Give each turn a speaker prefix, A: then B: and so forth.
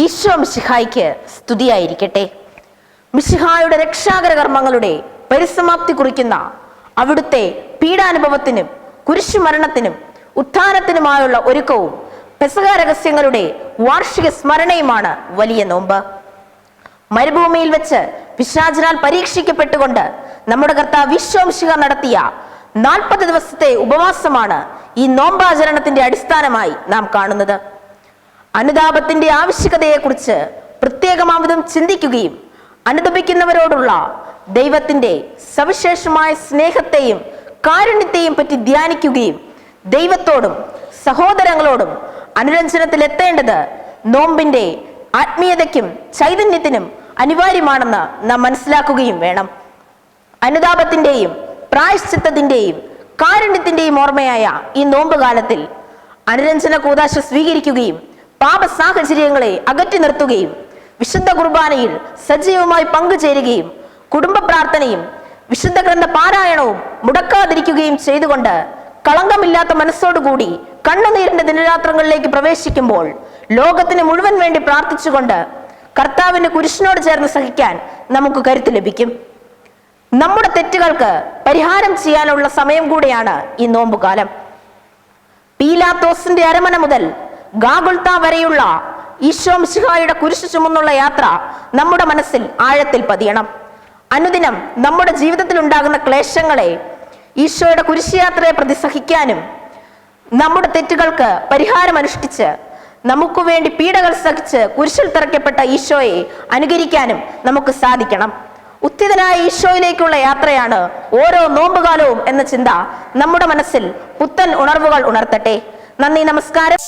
A: ഈശോ മിശിഹായ്ക്ക് സ്തുതിയായിരിക്കട്ടെ. മിശിഹായുടെ രക്ഷാകര കർമ്മങ്ങളുടെ പരിസമാപ്തി കുറിക്കുന്ന അവിടുത്തെ പീഡാനുഭവത്തിനും കുരിശുമരണത്തിനും ഉത്ഥാനത്തിനുമായുള്ള ഒരുക്കവും പെസക രഹസ്യങ്ങളുടെ വാർഷിക സ്മരണയുമാണ് വലിയ നോമ്പ്. മരുഭൂമിയിൽ വെച്ച് പിശാചിനാൽ പരീക്ഷിക്കപ്പെട്ടുകൊണ്ട് നമ്മുടെ കർത്താവ് വിശ്വംശിക നടത്തിയ നാൽപ്പത് ദിവസത്തെ ഉപവാസമാണ് ഈ നോമ്പാചരണത്തിന്റെ അടിസ്ഥാനമായി നാം കാണുന്നത്. അനുതാപത്തിന്റെ ആവശ്യകതയെക്കുറിച്ച് പ്രത്യേകമാവിധം ചിന്തിക്കുകയും അനുദപിക്കുന്നവരോടുള്ള ദൈവത്തിന്റെ സവിശേഷമായ സ്നേഹത്തെയും കാരുണ്യത്തെയും പറ്റി ധ്യാനിക്കുകയും ദൈവത്തോടും സഹോദരങ്ങളോടും അനുരഞ്ജനത്തിലെത്തേണ്ടത് നോമ്പിന്റെ ആത്മീയതയ്ക്കും ചൈതന്യത്തിനും അനിവാര്യമാണെന്ന് നാം മനസ്സിലാക്കുകയും വേണം. അനുതാപത്തിന്റെയും പ്രായശ്ചിത്തത്തിന്റെയും കാരുണ്യത്തിന്റെയും ഓർമ്മയായ ഈ നോമ്പ് കാലത്തിൽ അനുരഞ്ജന കൂതാശ സ്വീകരിക്കുകയും പാപ സാഹചര്യങ്ങളെ അകറ്റി നിർത്തുകയും വിശുദ്ധ കുർബാനയിൽ സജീവമായി പങ്കുചേരുകയും കുടുംബ പ്രാർത്ഥനയും വിശുദ്ധ ഗ്രന്ഥ പാരായണവും മുടക്കാതിരിക്കുകയും ചെയ്തുകൊണ്ട് കളങ്കമില്ലാത്ത മനസ്സോടുകൂടി കണ്ണുനീരിന്റെ ദിനരാത്രങ്ങളിലേക്ക് പ്രവേശിക്കുമ്പോൾ ലോകത്തിന് മുഴുവൻ വേണ്ടി പ്രാർത്ഥിച്ചുകൊണ്ട് കർത്താവിന്റെ കുരിശിനോട് ചേർന്ന് സഹിക്കാൻ നമുക്ക് കരുത്ത് ലഭിക്കും. നമ്മുടെ തെറ്റുകൾക്ക് പരിഹാരം ചെയ്യാനുള്ള സമയം കൂടിയാണ് ഈ നോമ്പുകാലം. പീലാത്തോസിന്റെ അരമന മുതൽ ഗാഗുൽത്ത വരെയുള്ള ഈശോ മിശിഹായുടെ കുരിശു ചുമന്നുള്ള യാത്ര നമ്മുടെ മനസ്സിൽ ആഴത്തിൽ പതിയണം. അനുദിനം നമ്മുടെ ജീവിതത്തിൽ ഉണ്ടാകുന്ന ക്ലേശങ്ങളെ ഈശോയുടെ കുരിശുയാത്രയെ പ്രതിസഹിക്കാനും നമ്മുടെ തെറ്റുകൾക്ക് പരിഹാരം അനുഷ്ഠിച്ച് നമുക്ക് വേണ്ടി പീഡകൾ സഹിച്ച് കുരിശിൽ തിറക്കപ്പെട്ട ഈശോയെ അനുകരിക്കാനും നമുക്ക് സാധിക്കണം. ഉത്തിതനായ ഈശോയിലേക്കുള്ള യാത്രയാണ് ഓരോ നോമ്പുകാലവും എന്ന ചിന്ത നമ്മുടെ മനസ്സിൽ പുത്തൻ ഉണർവുകൾ ഉണർത്തട്ടെ. നന്ദി നമസ്കാരം.